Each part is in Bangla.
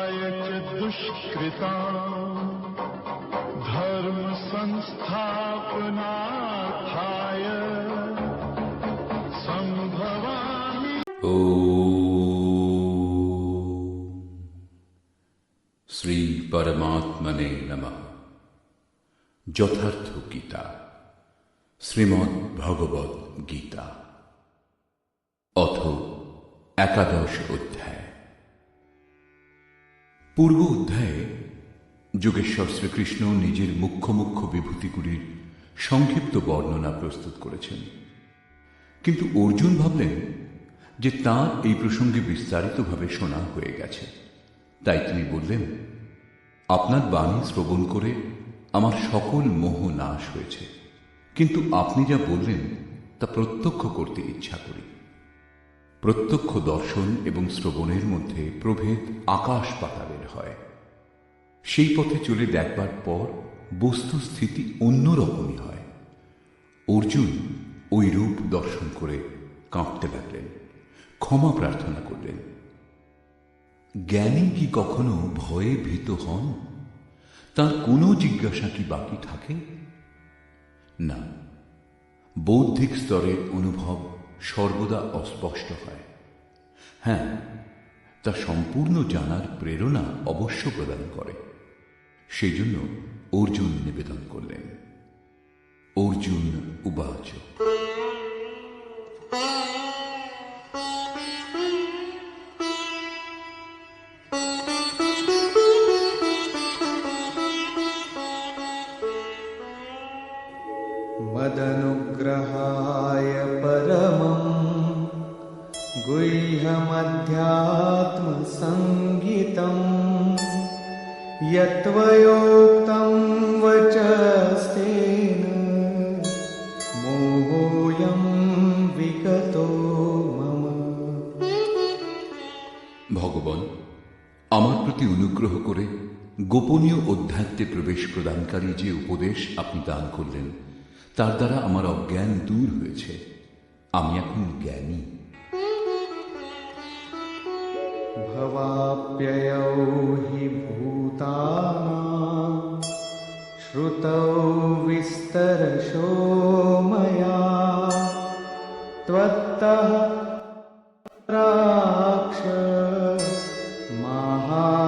च दुष्कृता धर्म संस्थापनार्थाय सम्भवामि ও শ্রী পরমাত্মনে নমঃ যথার্থ গীতা শ্রীমদ্ ভগবত গীতা অথ একাদশ অধ্যায় পূর্ব অধ্যায়ে যোগেশ্বর শ্রীকৃষ্ণ নিজের মুখ্য মুখ্য বিভূতিগুলির সংক্ষিপ্ত বর্ণনা প্রস্তুত করেছেন। কিন্তু অর্জুন ভাবলেন যে তাঁর এই প্রসঙ্গে বিস্তারিতভাবে শোনা হয়ে গেছে। তাই তিনি বললেন, আপনার বাণী শ্রবণ করে আমার সকল মোহ নাশ হয়েছে। কিন্তু আপনি যা বললেন তা প্রত্যক্ষ করতে ইচ্ছা করি। প্রত্যক্ষ দর্শন এবং শ্রবণের মধ্যে প্রভেদ আকাশ পাতালের হয়। সেই পথে চলে দেখবার পর বস্তুস্থিতি অন্যরকমই হয়। অর্জুন ওই রূপ দর্শন করে কাঁপতে লাগলেন, ক্ষমা প্রার্থনা করলেন। জ্ঞানী কি কখনো ভয়ে ভীত হন? তার কোনো জিজ্ঞাসা কি বাকি থাকে? না। বৌদ্ধিক স্তরের অনুভব সর্বদা অস্পষ্ট হয়। হ্যাঁ তা সম্পূর্ণ জানার প্রেরণা অবশ্য প্রদান করে। সেজন্য অর্জুন নিবেদন করলেন। অর্জুন উবাচ। অনুগ্রহ করে গোপনীয় অধ্যাত্মে প্রবেশ প্রদানকারী যে উপদেশ আপনি দান করলেন তার দ্বারা আমার অজ্ঞান দূর হয়েছে আমি এখন জ্ঞানী भवाप्ययौ हि भूतानां श्रुतौ विस्तरशो मया त्वत्तः प्राक्ष माहात्म्यमपि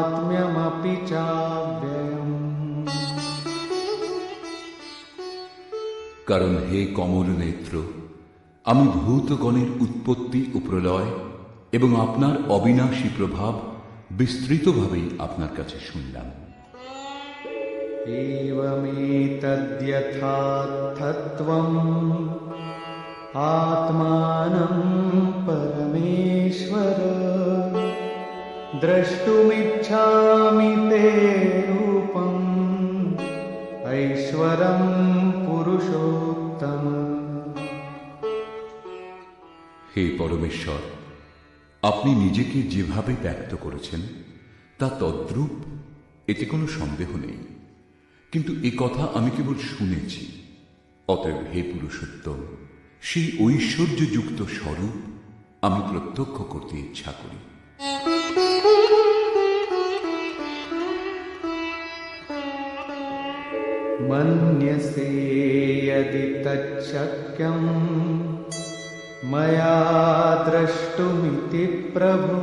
কারণ হে কমল নেত্র আমি ভূতগণের উৎপত্তি ও প্রলয় এবং আপনার অবিনাশী প্রভাব বিস্তৃতভাবেই আপনার কাছে শুনলাম एवमेतद्यथार्थत्वम् आत्मानं परमेश्वर द्रष्टुमिच्छामि ते रूपम् ऐश्वरं হে পরমেশ্বর আপনি নিজেকে যেভাবে ব্যক্ত করেছেন তা তদ্রূপ এতে কোনো সন্দেহ নেই কিন্তু এ কথা আমি কেবল শুনেছি অতএব হে পুরুষোত্তম সেই ঐশ্বর্যযুক্ত স্বরূপ আমি প্রত্যক্ষ করতে ইচ্ছা করি मन्यसे यदि तच्छक्यम् मया द्रष्टुमिति प्रभो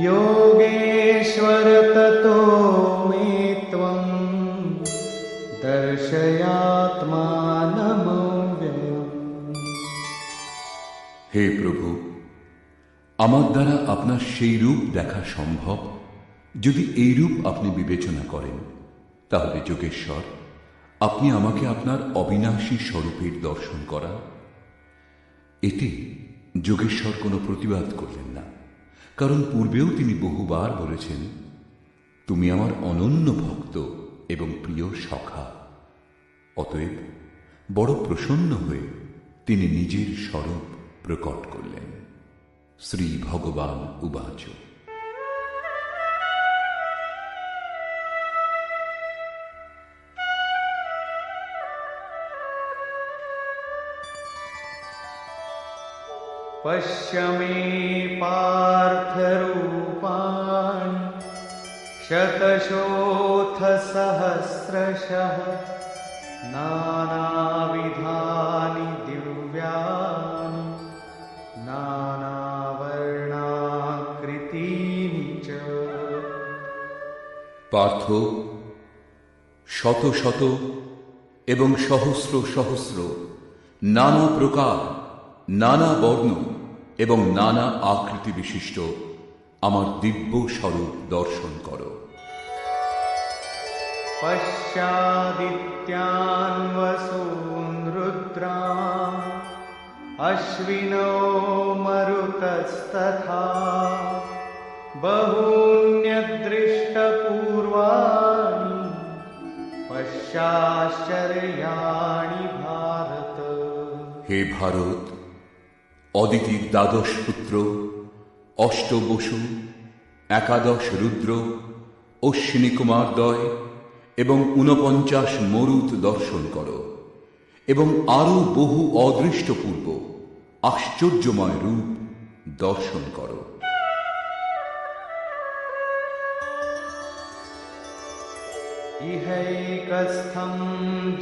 योगेश्वर ततो मे त्वम् दर्शयात्मानमव्ययम् হে প্রভু আমার দ্বারা আপনার সেই রূপ দেখা সম্ভব যদি এই রূপ আপনি বিবেচনা করেন তাহলে যোগেশ্বর আপনি আমাকে আপনার অবিনাশী স্বরূপের দর্শন করা এতে যোগেশ্বর কোনো প্রতিবাদ করলেন না, কারণ পূর্বেও তিনি বহুবার বলেছেন, তুমি আমার অনন্য ভক্ত এবং প্রিয় সখা। অতএব বড় প্রসন্ন হয়ে তিনি নিজের স্বরূপ প্রকট করলেন। শ্রী ভগবান উবাচ। पश्य मे पार्थरूपाणि शतशोऽथ सहस्रशः नानाविधानि दिव्यानि नानावर्णाकृतीनि च পার্থ শত শত এবং সহস্র সহস্র নানা প্রকার নানা বর্ণ এবং নানা আকৃতি বিশিষ্ট আমার দিব্য স্বরূপ দর্শন করো। পশ্চাদিত্যান্বসূন রুদ্রা অশ্বিনো মরুতস্তথা বহুন্যদৃষ্টপূর্বাণি পশ্চাশ্চর্যাণি ভারত। হে ভারত অদিতির দ্বাদশ পুত্র অষ্ট বসু একাদশ রুদ্র, অশ্বিনী কুমারদ্বয় এবং ঊনপঞ্চাশ মরুত দর্শন কর এবং আরও বহু অদৃষ্টপূর্ব, আশ্চর্যময় রূপ দর্শন করো। ইহৈকস্থম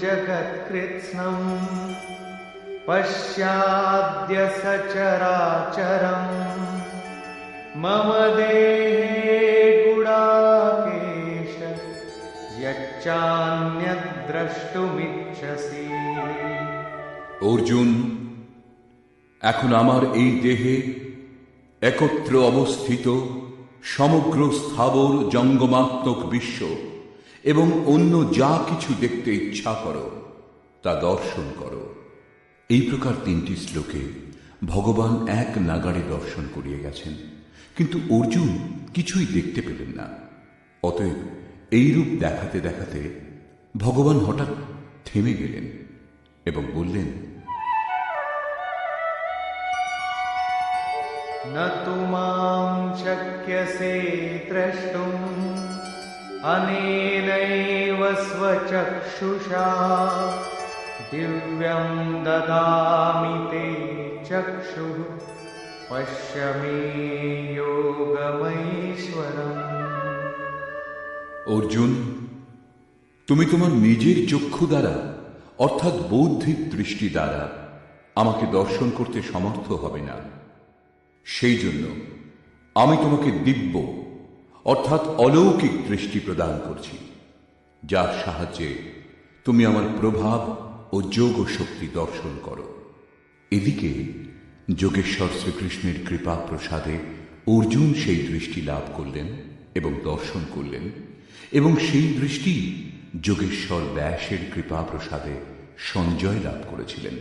জগৎকৃৎসম पश्याद्य सचराचरम् मम देहे गुडाकेश यच्चान्यद्द्रष्टुमिच्छसि অর্জুন এখন আমার এই দেহে একত্র অবস্থিত সমগ্র স্থাবর জঙ্গমাত্মক বিশ্ব এবং অন্য যা কিছু দেখতে ইচ্ছা করো তা দর্শন করো এই প্রকার তিনটি শ্লোকে ভগবান এক নাগাড়ে দর্শন করিয়ে গেছেন কিন্তু অর্জুন কিছুই দেখতে পেলেন না অতএব এই রূপ দেখাতে দেখাতে ভগবান হঠাৎ থেমে গেলেন এবং বললেন न तु मां शक्यसे द्रष्टुम् अनेनैव स्वचक्षुषा दिव्यं ददामि ते चक्षुः पश्य मे योगमैश्वरम् অর্জুন তুমি তোমার নিজের চক্ষু দ্বারা অর্থাৎ বৌদ্ধিক দৃষ্টি দ্বারা আমাকে দর্শন করতে সমর্থ হবে না সেই জন্য আমি তোমাকে দিব্য অর্থাৎ অলৌকিক দৃষ্টি প্রদান করছি যার সাহায্যে তুমি আমার প্রভাব ও যোগ শক্তি দর্শন করো। এদিকে যোগেশ্বর শ্রীকৃষ্ণের কৃপা প্রসাদে অর্জুন সেই দৃষ্টি লাভ করলেন এবং দর্শন করলেন এবং সেই দৃষ্টি যোগেশ্বর ব্যাসের কৃপা প্রসাদে সঞ্জয় লাভ করেছিলেন।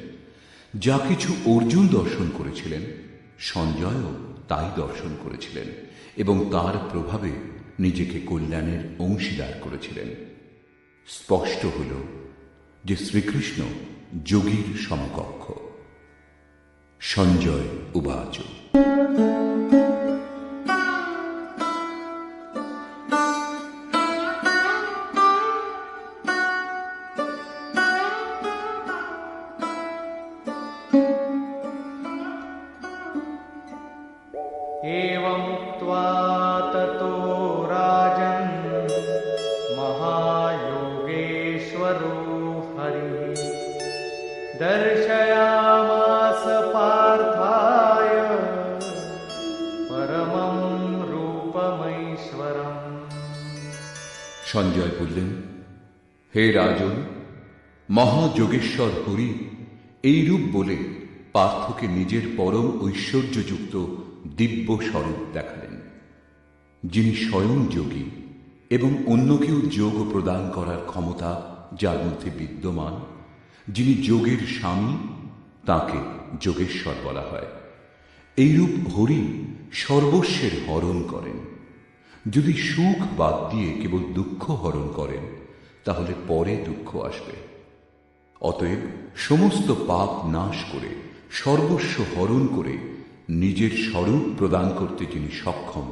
যা কিছু অর্জুন দর্শন করেছিলেন, সঞ্জয়ও তাই দর্শন করেছিলেন এবং তার প্রভাবে নিজেকে কল্যাণের অংশীদার করেছিলেন। স্পষ্ট হল যে শ্রীকৃষ্ণ যোগীর সমকক্ষ। সঞ্জয় উবাচ। সঞ্জয় বললেন, হে রাজন, মহাযোগেশ্বর হরি এই রূপ বলে পার্থকে নিজের পরম ঐশ্বর্যযুক্ত দিব্য স্বরূপ দেখালেন। যিনি স্বয়ং যোগী এবং অন্যকেও যোগ প্রদান করার ক্ষমতা যার মধ্যে বিদ্যমান, যিনি যোগের স্বামী, তাকে যোগেশ্বর বলা হয়। এইরূপ হরি সর্বস্বের হরণ করেন। যদি সুখ বাদ দিয়ে কেবল দুঃখ হরণ করেন, তাহলে পরে দুঃখ আসবে। অতএব সমস্ত পাপ নাশ করে, সর্বস্ব হরণ করে নিজের স্বরূপ প্রদান করতে যিনি সক্ষম,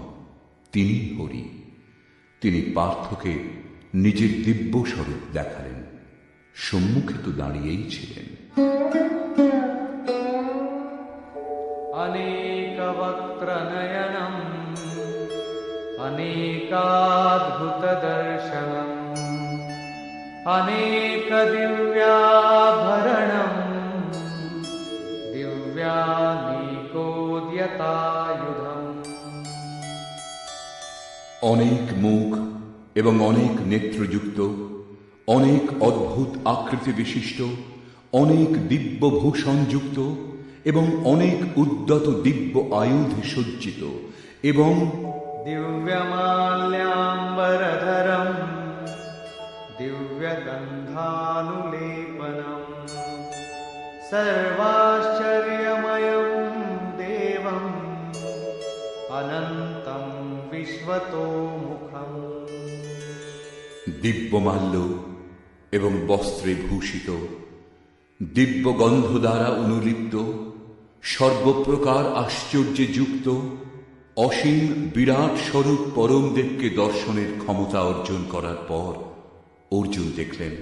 তিনি হরি। তিনি পার্থকে নিজের দিব্য স্বরূপ দেখালেন, সম্মুখে তো দাঁড়িয়েই ছিলেন। অনেক বক্র নয়ন अनेकाद्भुतदर्शनम् अनेकदिव्याभरणम् दिव्यानीकोद्यतायुधम् অনেক মুখ এবং অনেক নেত্রযুক্ত অনেক অদ্ভুত আকৃতি বিশিষ্ট অনেক দিব্য ভূষণযুক্ত এবং অনেক উদ্যত দিব্য আয়ুধে সজ্জিত এবং दिव्यमाल्याम्बरधरम् दिव्यगन्धानुलेपनम् सर्वाश्चर्यमयम् देवम् अनन्तं विश्वतोमुखम् দিব্যমাল্য এবং বস্ত্রে ভূষিত দিব্য গন্ধ দ্বারা অনুলিপ্ত সর্বপ্রকার আশ্চর্যে যুক্ত অসীম বিরাট স্বরূপ পরমদেবকে দর্শনের ক্ষমতা অর্জন করার পর অর্জুন দেখলেন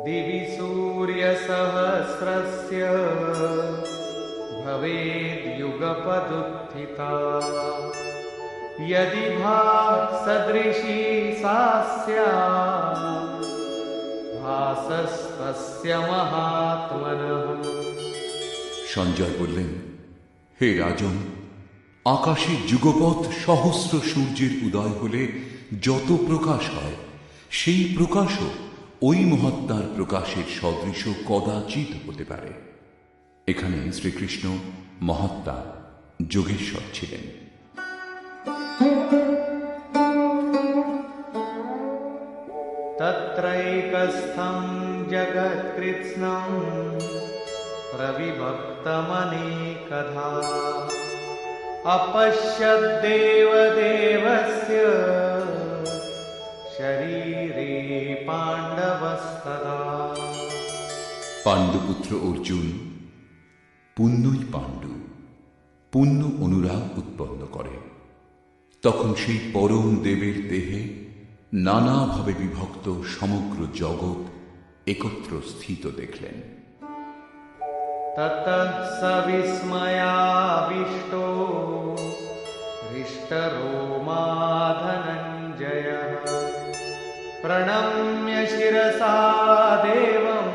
दिवि सूर्यसहस्रस्य भवेद्युगपदुत्थिता यदि भासदृशी सा स्यात् भासस्तस्य महात्मनः সঞ্জয় বললেন হে রাজন আকাশে যুগপথ সহস্র সূর্যের উদয় হলে যত প্রকাশ হয় সেই প্রকাশও ওই মহাত্মার প্রকাশের সদৃশ কদাচিৎ হতে পারে এখানে শ্রীকৃষ্ণ মহাত্মা যোগেশ্বর ছিলেন तत्रैकस्थं जगत्कृत्स्नं प्रविभक्तमनेकधा अपश्यद्देवदेवस्य शरीरे पाण्डवस्तदा পাণ্ডুপুত্র অর্জুন পুণ্যই পাণ্ডু পুণ্য অনুরাগ উৎপন্ন করে তখন সেই পরম দেবের দেহে নানাভাবে বিভক্ত সমগ্র জগৎ একত্র স্থিত দেখলেন। তত সবিস্ময়াবিষ্ট হৃষ্টরোমাধনঞ্জয়। প্রণম্য শিরসা দেবম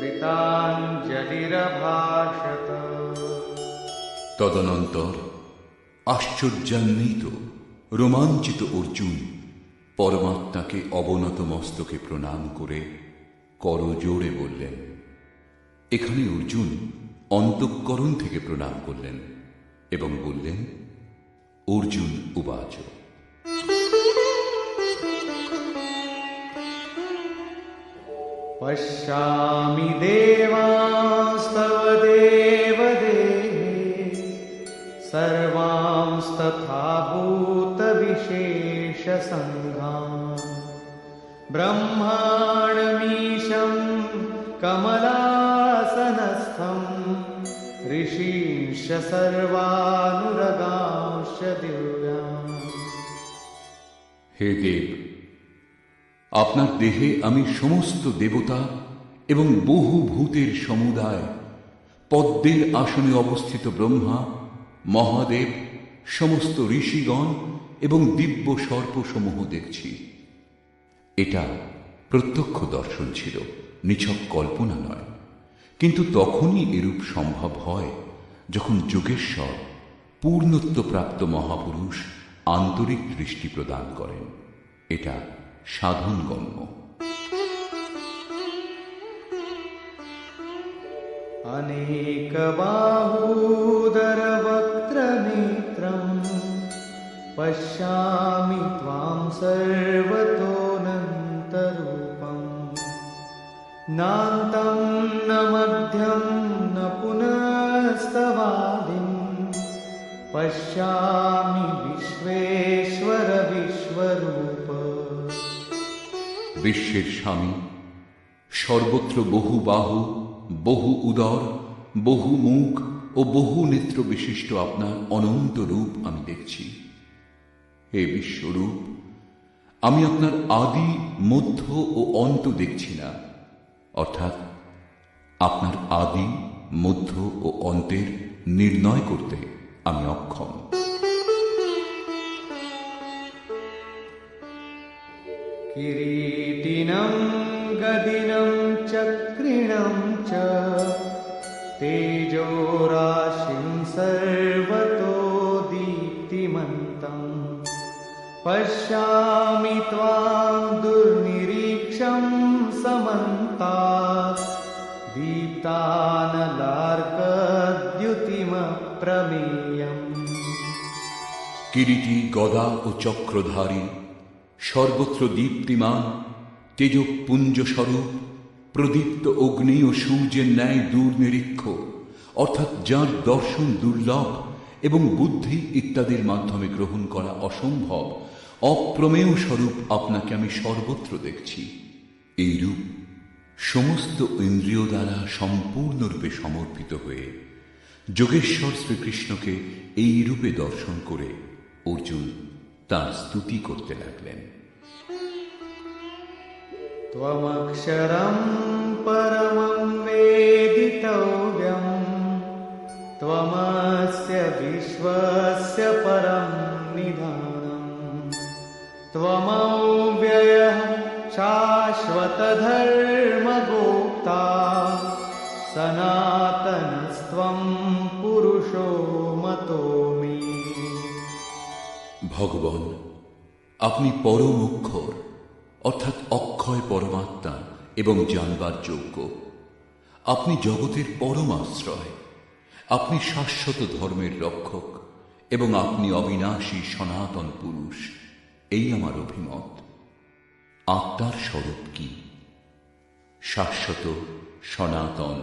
কৃতাঞ্জলিরভাষত। তদনন্তর আশ্চর্যান্বিত রোমাঞ্চিত অর্জুন পরমাত্মাকে অবনত মস্তকে প্রণাম করে করজোড়ে বললেন, এখানে অর্জুন অন্তঃকরণ থেকে প্রণাম করলেন এবং বললেন, অর্জুন, উবাচ। পশ্যামি দেবা भूतविशेषसङ्घान् ब्रह्माणमीशं कमलासनस्थं ऋषींश सर्वानुरगांश्च दिव्यान् হে দেব আপনার দেহে আমি সমস্ত দেবতা এবং বহু ভূতের সমুদায় পদ্মের আসনে অবস্থিত ব্রহ্মা মহাদেব সমস্ত ঋষিগণ এবং দিব্য সর্পসমূহ দেখছি এটা প্রত্যক্ষ দর্শন ছিল নিছক কল্পনা নয় কিন্তু তখনই এরূপ সম্ভব হয় যখন যোগেশ্বর পূর্ণত্বপ্রাপ্ত মহাপুরুষ আন্তরিক দৃষ্টি প্রদান করেন এটা সাধন গণ্য अनेकबाहूदरवक्त्रनेत्रम् पश्यामि त्वां सर्वतोऽनन्तरूपम् नान्तं न मध्यं न पुनस्तवादिम् पश्यामि विश्वेश्वर विश्वरूप বিশ্বের স্বামী সর্বত্র বহু বাহু বহু উদর বহু মুখ ও বহু নেত্র বিশিষ্ট আপনার অনন্ত রূপ আমি দেখছি হে বিশ্বরূপ, আমি আপনার আদি, মধ্য ও অন্ত দেখছি না। অর্থাৎ আপনার আদি, মধ্য ও অন্তের নির্ণয় করতে আমি অক্ষম। কিরীটিনম গদিনম চক্রিণম চ, তেজোরাশিম पश्यामि त्वां दुर्निरीक्षं समन्तात् दीप्तानलार्कद्युतिमप्रमेयम् কিরিটি গদা ও চক্রধারী সর্বত্র দীপ্তিমান তেজপুঞ্জ স্বরূপ প্রদীপ্ত অগ্নি ও সূর্যের ন্যায় দূর নিরীক্ষ অর্থাৎ যার দর্শন দুর্লভ এবং বুদ্ধি ইত্যাদির মাধ্যমে গ্রহণ করা অসম্ভব অপ্রমেয় স্বরূপ আপনাকে আমি সর্বত্র দেখছি এই রূপ সমস্ত ইন্দ্রিয় দ্বারা সম্পূর্ণরূপে সমর্পিত হয়ে যোগেশ্বর শ্রীকৃষ্ণকে এই রূপে দর্শন করে অর্জুন তার স্তুতি করতে লাগলেন त्वमक्षरं परमं वेदितव्यम् त्वमस्य विश्वस्य परं निधानम् त्वमव्ययः शाश्वतधर्मगोप्ता सनातनस्त्वं पुरुषो मतो मे ভগবান আপনি পরম অক্ষর অর্থাৎ অক্ষয় পরমাত্মা এবং জানবার যোগ্য আপনি জগতের পরম আশ্রয় আপনি শাশ্বত ধর্মের রক্ষক এবং আপনি অবিনাশী সনাতন পুরুষ এই আমার অভিমত। আত্মার স্বরূপ কি? শাশ্বত, সনাতন,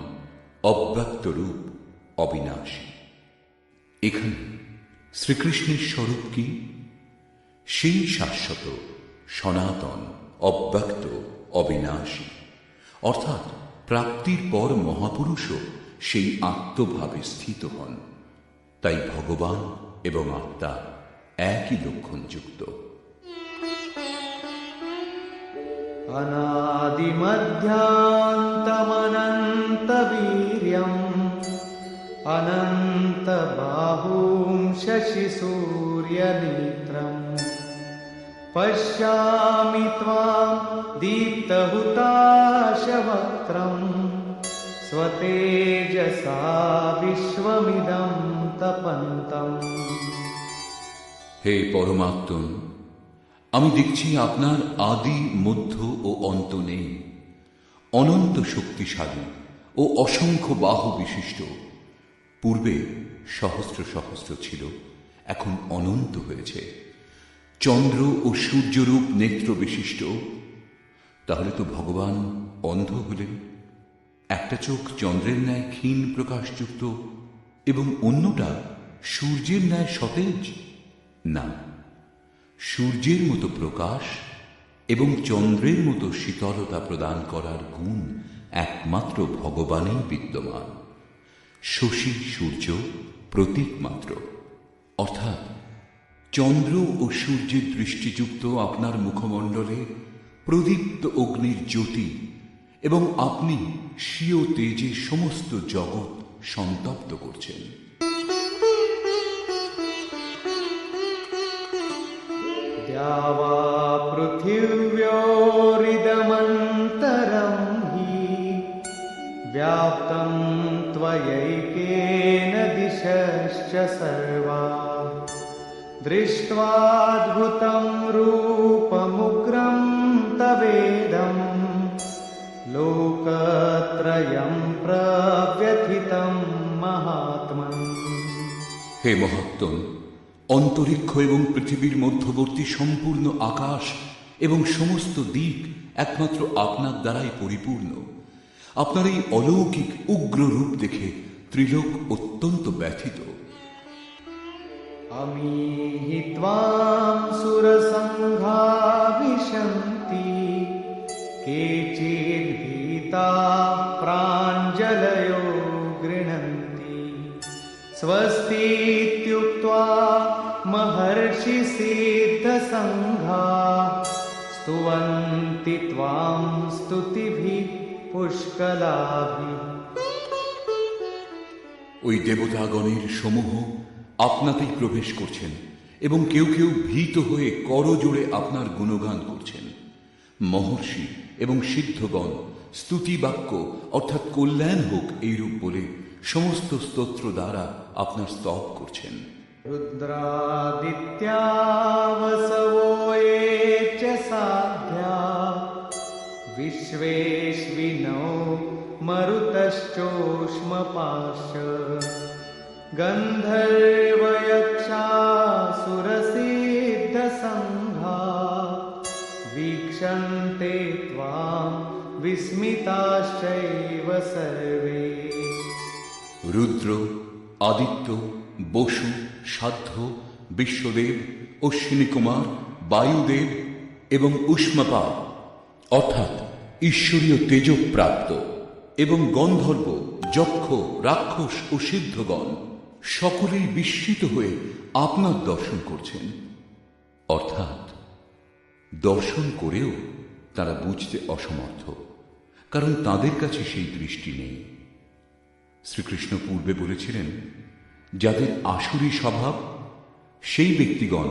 অব্যক্ত রূপ অবিনাশী। এখানে শ্রীকৃষ্ণের স্বরূপ কি? সেই শাশ্বত, সনাতন, অব্যক্ত অবিনাশী। অর্থাৎ প্রাপ্তির পর মহাপুরুষও সেই আত্মভাবে স্থিত হন। তাই ভগবান এবং আত্মা একই লক্ষণযুক্ত। अनादिमध्यान्तमनन्तवीर्यम्। अनन्तबाहूं शशिसूर्यनेत्रम्। पश्यामि त्वां दीप्तहुताशवक्त्रम्। स्वतेजसा विश्वमिदं तपन्तम्। हे पौरुमात्तुम् আমি দেখছি আপনার আদি, মধ্য ও অন্ত নেই অনন্ত শক্তিশালী ও অসংখ্য বাহু বিশিষ্ট। পূর্বে সহস্র সহস্র ছিল, এখন অনন্ত হয়েছে। চন্দ্র ও সূর্যরূপ নেত্র বিশিষ্ট। তাহলে তো ভগবান অন্ধ হলেন। একটা চোখ চন্দ্রের ন্যায় ক্ষীণ প্রকাশযুক্ত এবং অন্যটা সূর্যের ন্যায় সতেজ? না। সূর্যের মতো প্রকাশ এবং চন্দ্রের মতো শীতলতা প্রদান করার গুণ একমাত্র ভগবানেই বিদ্যমান। শশী সূর্য প্রতীক মাত্র। অর্থাৎ চন্দ্র ও সূর্যের দৃষ্টিযুক্ত আপনার মুখমণ্ডলে প্রদীপ্ত অগ্নির জ্যোতি এবং আপনি স্বীয় তেজে সমস্ত জগৎ সন্তপ্ত করছেন। या वा पृथिव्योरिदमन्तरं हि व्याप्तं त्वयैकेन दिशश्च सर्वा। दृष्ट्वाद्भुतं रूपमुग्रं तवेदं लोकत्रयं प्रव्यथितं महात्मन्। हे मोहक्तुम् অন্তরিক্ষ এবং পৃথিবীর মধ্যবর্তী সম্পূর্ণ আকাশ এবং সমস্ত দিক একমাত্র আপনার দ্বারাই পরিপূর্ণ। আপনার এই অলৌকিক উগ্র রূপ দেখে ত্রিলোক অত্যন্ত ব্যথিত। আমি হিত্বাম সুরসংঘা বিশন্তি ভীতা প্রাঞ্জলয়ো গৃণন্তি স্বস্তিত্যুক্ত্বা महर्षिसिद्धसङ्घा स्तुवन्ति त्वां स्तुतिभिः पुष्कलाभिः ওই দেবতাগণের সমূহ আপনাতেই প্রবেশ করছেন এবং কেউ কেউ ভীত হয়ে করজোড়ে আপনার গুণগান করছেন মহর্ষি এবং সিদ্ধগণ স্তুতি বাক্য অর্থাৎ কল্যাণ হোক এইরূপ বলে সমস্ত স্তোত্র দ্বারা আপনার স্তব করছেন रुद्रादित्यावसवो ये च साध्या। विश्वेष्विनौ मरुतश्चोष्मपाश। गन्धर्वयक्षासुरसिद्धसङ्घा। वीक्षन्ते त्वां विस्मिताश्चैव सर्वे। रुद्र आदित्य বসু সাধ্য, বিশ্বদেব, অশ্বিনী কুমার, বায়ুদেব এবং উষ্মপা অর্থাৎ ঈশ্বরীয় তেজপ্রাপ্ত এবং গন্ধর্ব, যক্ষ, রাক্ষস ও সিদ্ধগণ সকলেই বিস্মিত হয়ে আপনার দর্শন করছেন। অর্থাৎ দর্শন করেও তারা বুঝতে অসমর্থ, কারণ তাদের কাছে সেই দৃষ্টি নেই। শ্রীকৃষ্ণ পূর্বে বলেছিলেন যাদের আসুরি স্বভাব সেই ব্যক্তিগণ